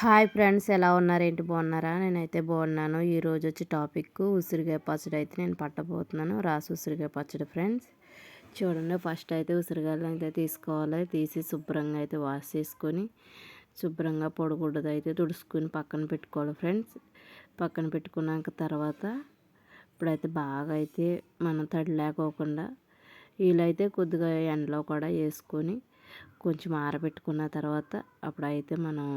Hi friends ఎలా ఉన్నారేంటి బాగున్నారా? నేనైతే బాగున్నాను. ఈరోజు వచ్చి టాపిక్ ఉసిరికాయ పచ్చడి అయితే నేను పట్టబోతున్నాను. రాసి ఉసిరికాయ పచ్చడి ఫ్రెండ్స్. చూడండి ఫస్ట్ అయితే ఉసిరికాయలు అయితే తీసుకోవాలి. తీసి శుభ్రంగా అయితే వాష్ చేసుకొని శుభ్రంగా పొడగొడ్డది అయితే తుడుచుకొని పక్కన పెట్టుకోవాలి ఫ్రెండ్స్. పక్కన పెట్టుకున్నాక తర్వాత ఇప్పుడైతే బాగా అయితే మనం తడి లేకోకుండా వీలైతే కొద్దిగా ఎండలో కూడా వేసుకొని కొంచెం ఆరబెట్టుకున్న తర్వాత అప్పుడైతే మనం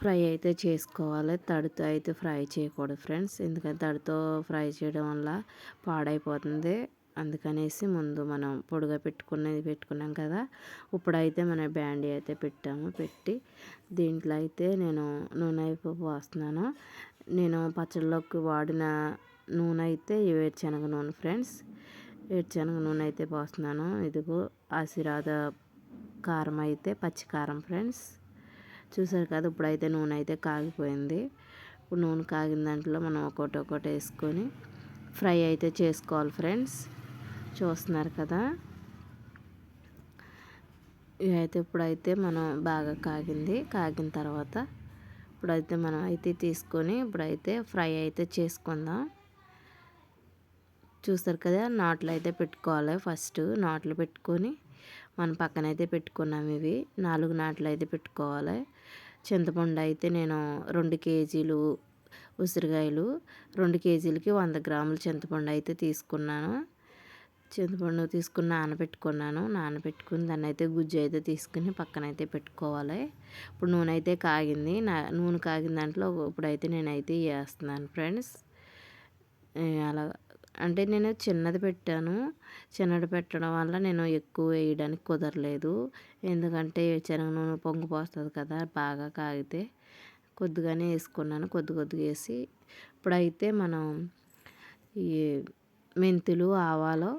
ఫ్రై అయితే చేసుకోవాలి. తడితో అయితే ఫ్రై చేయకూడదు ఫ్రెండ్స్. ఎందుకంటే తడితో ఫ్రై చేయడం వల్ల పాడైపోతుంది. అందుకనేసి ముందు మనం పొడిగా పెట్టుకునేది పెట్టుకున్నాం కదా ఇప్పుడైతే మన బ్యాండీ అయితే పెట్టాము. పెట్టి దీంట్లో అయితే నేను నూనె అయిపో పోస్తున్నాను. నేను పచ్చళ్ళలోకి వాడిన నూనె అయితే వేరుశనగ నూనె ఫ్రెండ్స్. వేరుశనగ నూనె అయితే పోస్తున్నాను. ఇదిగో ఆశీర్వాద కారం అయితే పచ్చికారం ఫ్రెండ్స్. చూసారు కదా ఇప్పుడైతే నూనె అయితే కాగిపోయింది. ఇప్పుడు నూనె కాగిన దాంట్లో మనం ఒకటి ఒకటి వేసుకొని ఫ్రై అయితే చేసుకోవాలి ఫ్రెండ్స్. చూస్తున్నారు కదా. అయితే ఇప్పుడైతే మనం బాగా కాగింది. కాగిన తర్వాత ఇప్పుడైతే మనం అయితే తీసుకొని ఇప్పుడైతే ఫ్రై అయితే చేసుకుందాం. చూస్తారు కదా నాట్లు అయితే పెట్టుకోవాలి ఫస్ట్. నాట్లు పెట్టుకొని మన పక్కనైతే పెట్టుకున్నాం ఇవి. నాలుగు నాట్లు అయితే పెట్టుకోవాలి. చింతపండు అయితే నేను రెండు కేజీలు ఉసిరికాయలు రెండు కేజీలకి వంద గ్రాముల చింతపండు అయితే తీసుకున్నాను. చింతపండు తీసుకుని నానబెట్టుకున్నాను. నానబెట్టుకుని దాన్ని అయితే గుజ్జు అయితే తీసుకుని పక్కన అయితే పెట్టుకోవాలి. ఇప్పుడు నూనె అయితే కాగింది. నా నూనె కాగిన దాంట్లో ఇప్పుడైతే నేనైతే వేస్తున్నాను ఫ్రెండ్స్. అలా అంటే నేను చిన్నది పెట్టాను. చిన్నది పెట్టడం వల్ల నేను ఎక్కువ వేయడానికి కుదరలేదు. ఎందుకంటే శనగ నూనె పొంగు పోస్తుంది కదా బాగా కాగితే కొద్దిగానే వేసుకున్నాను. కొద్ది కొద్దిగా వేసి ఇప్పుడైతే మనం ఈ మెంతులు ఆవాలు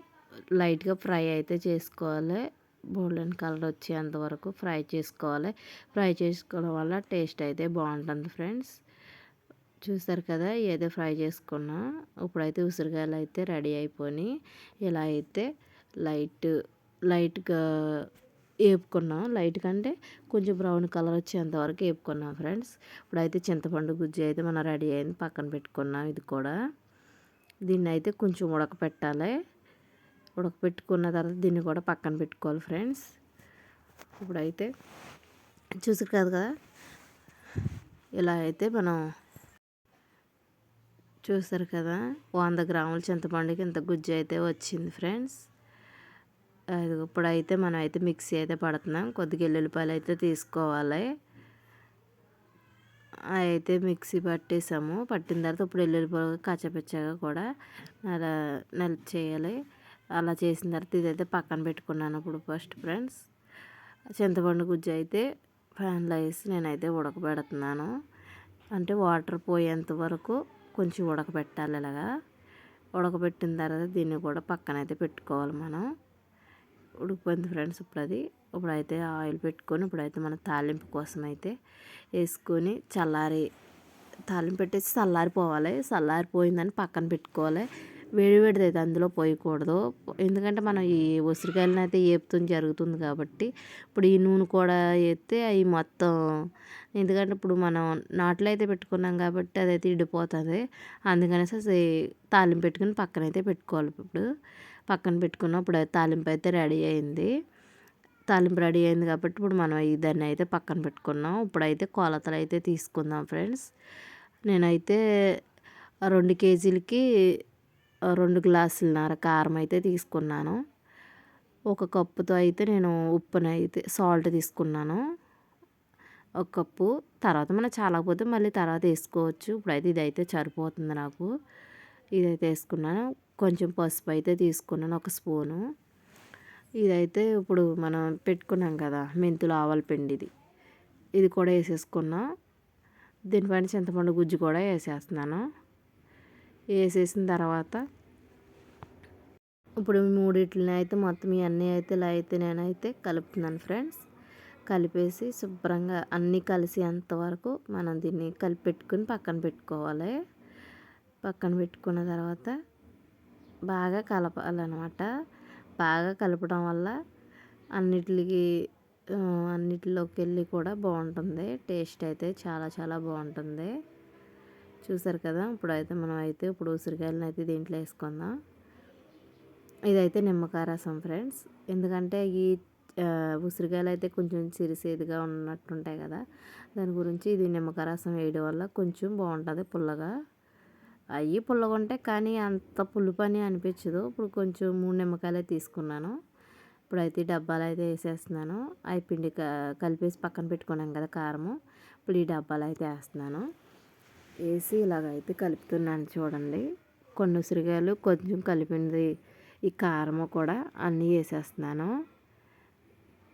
లైట్గా ఫ్రై అయితే చేసుకోవాలి. గోల్డెన్ కలర్ వచ్చేంత వరకు ఫ్రై చేసుకోవాలి. ఫ్రై చేసుకోవడం వల్ల టేస్ట్ అయితే బాగుంటుంది ఫ్రెండ్స్. చూసారు కదా ఏదో ఫ్రై చేసుకున్నా. ఇప్పుడైతే ఉసిరికాయలు అయితే రెడీ అయిపోయి ఇలా అయితే లైట్ లైట్గా వేపుకున్నాం లైట్ కంటే కొంచెం బ్రౌన్ కలర్ వచ్చేంత వరకు వేపుకున్నాం ఫ్రెండ్స్. ఇప్పుడైతే చింతపండు గుజ్జు అయితే మనం రెడీ అయింది. పక్కన పెట్టుకున్నాం ఇది కూడా. దీన్ని అయితే కొంచెం ఉడకపెట్టాలి. ఉడకపెట్టుకున్న తర్వాత దీన్ని కూడా పక్కన పెట్టుకోవాలి ఫ్రెండ్స్. ఇప్పుడైతే చూసారు కదా కదా? ఇలా అయితే మనం చూసారు కదా? వంద గ్రాముల చింతపండుకి ఇంత గుజ్జు అయితే వచ్చింది ఫ్రెండ్స్. అది ఇప్పుడైతే మనం అయితే మిక్సీ అయితే పడుతున్నాం. కొద్దిగా ఎల్లుల్లిపాయలు అయితే తీసుకోవాలి. అయితే మిక్సీ పట్టేసాము. పట్టిన తర్వాత ఇప్పుడు ఎల్లుల్లిపాయలు కచ్చపిచ్చగా కూడా అలా నెల చేయాలి. అలా చేసిన తర్వాత ఇదైతే పక్కన పెట్టుకున్నాను ఇప్పుడు ఫస్ట్ ఫ్రెండ్స్. చింతపండు గుజ్జు అయితే ఫ్యాన్లో వేసి నేనైతే ఉడకబెడుతున్నాను. అంటే వాటర్ పోయేంత వరకు కొంచెం ఉడకబెట్టాలి ఇలాగా. ఉడకబెట్టిన తర్వాత దీన్ని కూడా పక్కనైతే పెట్టుకోవాలి మనం. ఉడికిపోయింది ఫ్రెండ్స్ ఇప్పుడు అది ఇప్పుడైతే ఆయిల్ పెట్టుకొని ఇప్పుడైతే మన తాలింపు కోసం అయితే వేసుకొని చల్లారి తాలింపు పెట్టేసి చల్లారిపోవాలి. చల్లారిపోయిందని పక్కన పెట్టుకోవాలి. వేడివేడిది అయితే అందులో పోయకూడదు. ఎందుకంటే మనం ఈ ఉసిరికాయలను అయితే వేపుతుంది జరుగుతుంది కాబట్టి ఇప్పుడు ఈ నూనె కూడా వేస్తే అవి మొత్తం ఎందుకంటే ఇప్పుడు మనం నాట్లు అయితే పెట్టుకున్నాం కాబట్టి అదైతే ఇడిపోతుంది. అందుకనేసి తాలింపు పెట్టుకుని పక్కన అయితే పెట్టుకోవాలి ఇప్పుడు. పక్కన పెట్టుకున్నప్పుడు తాలింపు అయితే రెడీ అయింది. తాలింపు రెడీ అయింది కాబట్టి ఇప్పుడు మనం దాన్ని అయితే పక్కన పెట్టుకున్నాం. ఇప్పుడైతే కొలతలు అయితే తీసుకుందాం ఫ్రెండ్స్. నేనైతే రెండు కేజీలకి రెండు గ్లాసులన్నర కారం అయితే తీసుకున్నాను. ఒక కప్పుతో అయితే నేను ఉప్పునైతే సాల్ట్ తీసుకున్నాను. ఒక కప్పు. తర్వాత మనం చాలకపోతే మళ్ళీ తర్వాత వేసుకోవచ్చు. ఇప్పుడైతే ఇదైతే సరిపోతుంది నాకు. ఇదైతే వేసుకున్నాను. కొంచెం పసుపు అయితే తీసుకున్నాను ఒక స్పూను. ఇదైతే ఇప్పుడు మనం పెట్టుకున్నాం కదా మెంతులు ఆవల పిండి ఇది ఇది కూడా వేసేసుకున్నాం. దీనిపైన చింతపండు గుజ్జు కూడా వేసేస్తున్నాను. వేసేసిన తర్వాత ఇప్పుడు మూడిట్లని అయితే మొత్తం ఇవన్నీ అయితే ఇలా అయితే నేనైతే కలుపుతున్నాను ఫ్రెండ్స్. కలిపేసి శుభ్రంగా అన్నీ కలిసి అంతవరకు మనం దీన్ని కలిపి పెట్టుకుని పక్కన పెట్టుకోవాలి. పక్కన పెట్టుకున్న తర్వాత బాగా కలపాలన్నమాట. బాగా కలపడం వల్ల అన్నిటికి అన్నిటిలోకి వెళ్ళి కూడా బాగుంటుంది. టేస్ట్ అయితే చాలా చాలా బాగుంటుంది. చూసారు కదా ఇప్పుడైతే మనం అయితే ఇప్పుడు ఉసిరికాయలను అయితే దీంట్లో వేసుకుందాం. ఇదైతే నిమ్మకాయ రసం ఫ్రెండ్స్. ఎందుకంటే ఈ ఉసిరికాయలు అయితే కొంచెం సిరిసేదిగా ఉన్నట్టుంటాయి కదా. దాని గురించి ఇది నిమ్మకాయ రసం వేయడం వల్ల కొంచెం బాగుంటుంది పుల్లగా. అవి పుల్లగా ఉంటాయి కానీ అంత పులుపు అని అనిపించదు. ఇప్పుడు కొంచెం మూడు నిమ్మకాయలే తీసుకున్నాను. ఇప్పుడైతే డబ్బాలు అయితే వేసేస్తున్నాను. అవి పిండి క- కలిపేసి పక్కన పెట్టుకున్నాం కదా కారము. ఇప్పుడు ఈ డబ్బాలు అయితే వేస్తున్నాను. వేసి ఇలాగైతే కలుపుతున్నాను చూడండి. కొన్ని ఉసిరికాయలు కొంచెం కలిపింది ఈ కారము కూడా అన్నీ వేసేస్తున్నాను.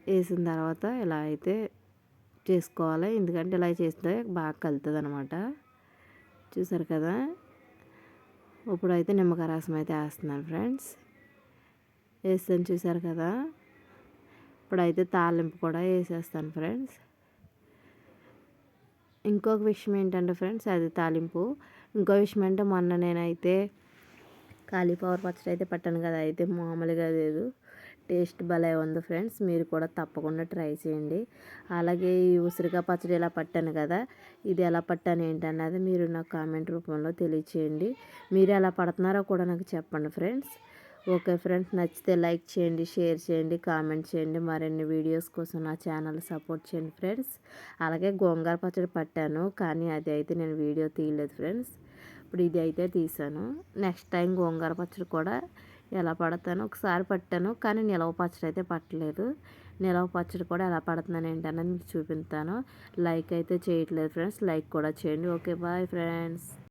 వేసిన తర్వాత ఇలా అయితే చేసుకోవాలి. ఎందుకంటే ఇలా చేస్తే బాగా కలుతుంది అనమాట చూసారు కదా? ఇప్పుడైతే నిమ్మకాయ రసం అయితే వేస్తున్నాను ఫ్రెండ్స్. వేస్తాను చూసారు కదా? ఇప్పుడైతే తాలింపు కూడా వేసేస్తాను ఫ్రెండ్స్. ఇంకొక విషయం ఏంటంటే ఫ్రెండ్స్ అది తాలింపు. ఇంకో విషయం అంటే మొన్న నేనైతే కాలీఫ్లవర్ పచ్చడి అయితే పట్టాను కదా అయితే మామూలుగా లేదు. టేస్ట్ భలే ఉంది ఫ్రెండ్స్ మీరు కూడా తప్పకుండా ట్రై చేయండి. అలాగే ఈ ఉసిరికాయ పచ్చడి ఎలా పట్టాను కదా ఇది ఎలా పట్టాను ఏంటన్నది మీరు నాకు కామెంట్ రూపంలో తెలియచేయండి. మీరు ఎలా పడుతున్నారో కూడా నాకు చెప్పండి ఫ్రెండ్స్. ఓకే ఫ్రెండ్స్ నచ్చితే లైక్ చేయండి షేర్ చేయండి కామెంట్ చేయండి మరిన్ని వీడియోస్ కోసం నా ఛానల్ సపోర్ట్ చేయండి ఫ్రెండ్స్. అలాగే గోంగూర పచ్చడి పట్టాను కానీ అది అయితే నేను వీడియో తీయలేదు ఫ్రెండ్స్. ఇప్పుడు ఇది అయితే తీసాను. నెక్స్ట్ టైం గోంగూర పచ్చడి కూడా ఎలా పడతాను ఒకసారి పట్టాను కానీ నిలవ పచ్చడి అయితే పట్టలేదు. నిలవ పచ్చడి కూడా ఎలా పడుతున్నాను ఏంటన్నది మీకు చూపిస్తాను. లైక్ అయితే చేయట్లేదు ఫ్రెండ్స్ లైక్ కూడా చేయండి. Okay bye friends.